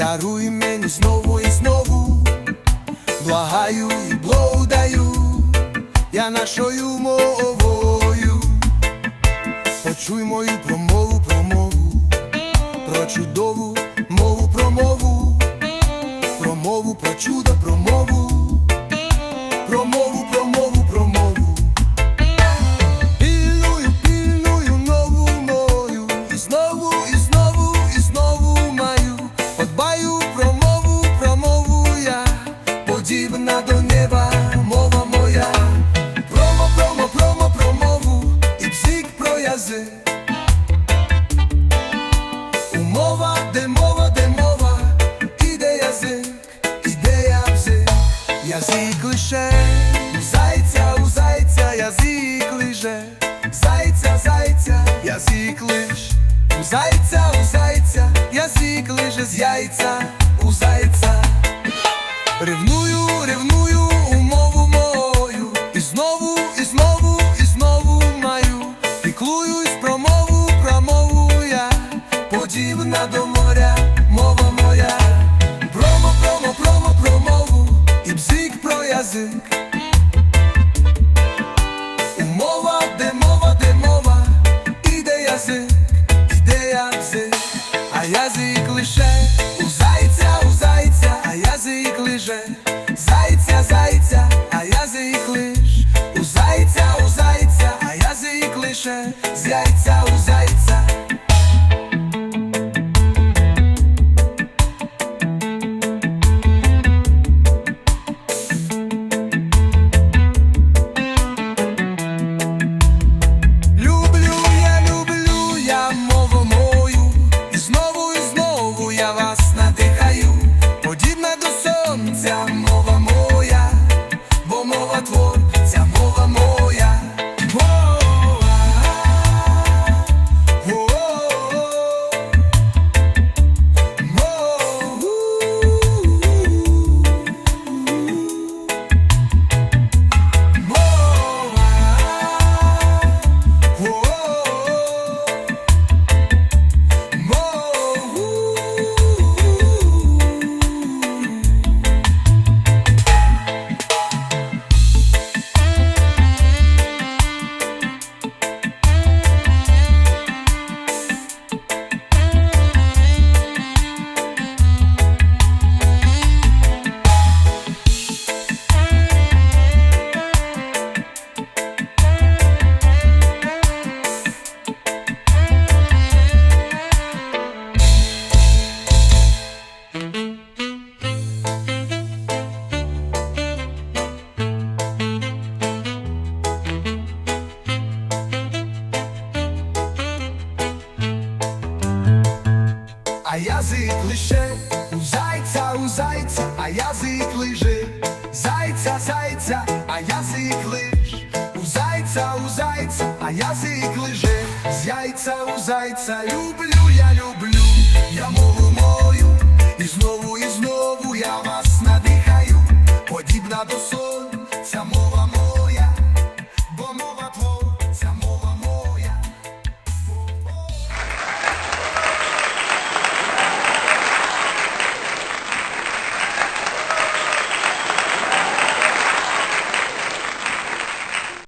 даруй мені знову і знову, благаю і благодаю, я нашою мовою, почуй мою промову, промову, про чудову мову, промову, промову, про чудо, промову, промову, про. Умова, де мова, де мова, іде язик, іде язик, язик лише у зайця, у зайця, язик лише, зайця, зайця, язик лиш, у зайця, у зайця, язик лише з яйця, подібна до моря, мова моя, промо, промо, промо, про мову, і бзик про язик. Умова, де мова, де мова, іде язик, іде язик, а язик лише у зайця, у зайця, а язик лише зайця, зайця, а язик лиш. У зайця, у зайця, а язик лише. З яйця у зайця. А язик лише у зайця, у зайця, а язик лиже, зайця, зайця, а язик лиш, у зайця, у зайця, а язик лиже, з яйця у зайця, люблю, я люблю, я мову мою, і знову, і знову я вас надихаю, подібна до сонця.